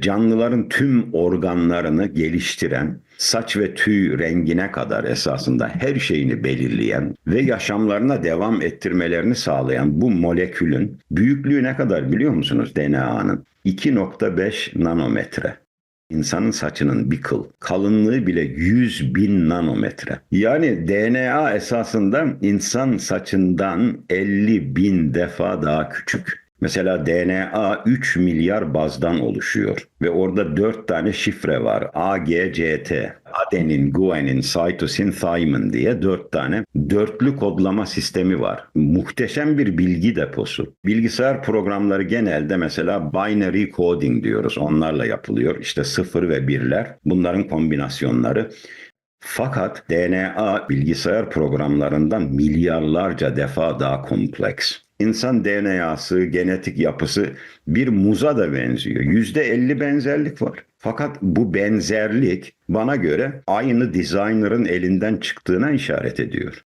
canlıların tüm organlarını geliştiren, saç ve tüy rengine kadar esasında her şeyini belirleyen ve yaşamlarına devam ettirmelerini sağlayan bu molekülün büyüklüğü ne kadar biliyor musunuz DNA'nın? 2.5 nanometre. İnsanın saçının bir kıl kalınlığı bile 100 bin nanometre. Yani DNA esasında insan saçından 50 bin defa daha küçük. Mesela DNA 3 milyar bazdan oluşuyor ve orada 4 tane şifre var. A, G, C, T. Adenin, guanin, cytosin, thymine diye 4 tane dörtlü kodlama sistemi var. Muhteşem bir bilgi deposu. Bilgisayar programları genelde mesela binary coding diyoruz. Onlarla yapılıyor. İşte sıfır ve birler. Bunların kombinasyonları. Fakat DNA bilgisayar programlarından milyarlarca defa daha kompleks. İnsan DNA'sı, genetik yapısı bir muza da benziyor. Yüzde elli benzerlik var. Fakat bu benzerlik bana göre aynı designer'ın elinden çıktığına işaret ediyor.